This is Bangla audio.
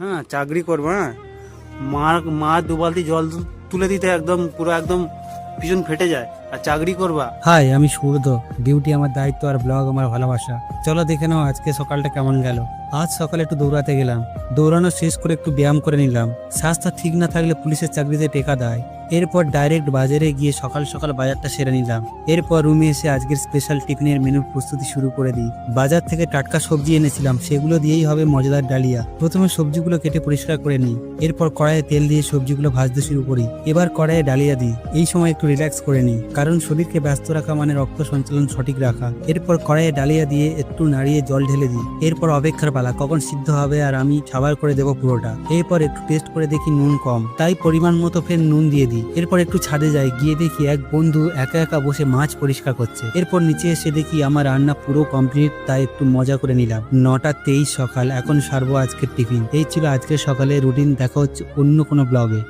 হ্যাঁ চাকরি করব হ্যাঁ। মার, মা দু বালতি জল তুলে দিতে একদম, পুরো একদম পিছন ফেটে যায়। আর চাকরি করবা? হাই, আমি সুব্রত ডিউটি আমার দায়িত্ব আর ব্লগ আমার ভালোবাসা। চলো দেখে নাও আজকে সকালটা কেমন গেল। আজ সকালে একটু দৌড়াতে গেলাম। দৌড়ানো শেষ করে একটু ব্যায়াম করে নিলাম। স্বাস্থ্য ঠিক না থাকলে পুলিশের চাকরিতে টেকা দেয়। এরপর ডাইরেক্ট বাজারে গিয়ে সকাল সকাল বাজারটা সেরে নিলাম। এরপর রুমে এসে আজকের স্পেশাল টিফিনের মেনুর প্রস্তুতি শুরু করে দিই। বাজার থেকে টাটকা সবজি এনেছিলাম। সেগুলো দিয়েই হবে মজাদার ডালিয়া। প্রথমে সবজিগুলো কেটে পরিষ্কার করে নিই। এরপর কড়াইয়ে তেল দিয়ে সবজিগুলো ভাজতে শুরু করি। এবার কড়াইয়ে ডালিয়া দিই। এই সময় একটু রিল্যাক্স করে নিই। কারণ শরীরকে ব্যস্ত রাখা মানে রক্ত সঞ্চালন সঠিক রাখা। এরপর কড়াইয়ে ডালিয়া দিয়ে একটু নাড়িয়ে জল ঢেলে দিই। এরপর অপেক্ষার পালা, কখন সিদ্ধ হবে আর আমি খাবার করে দেবো পুরোটা। এরপর একটু টেস্ট করে দেখি নুন কম। তাই পরিমাণ মতো ফের নুন দিয়ে দিই। এরপর একটু ছাদে যাই, গিয়ে দেখি এক বন্ধু একা একা বসে মাছ পরিষ্কার করছে। এরপর নিচে এসে দেখি আমার রান্না পুরো কমপ্লিট তাই একটু মজা করে নিলাম। নটা তেইশ সকাল, এখন সারবো আজকের টিফিন। এই ছিল আজকের সকালে রুটিন দেখা হচ্ছে অন্য কোনো ব্লগে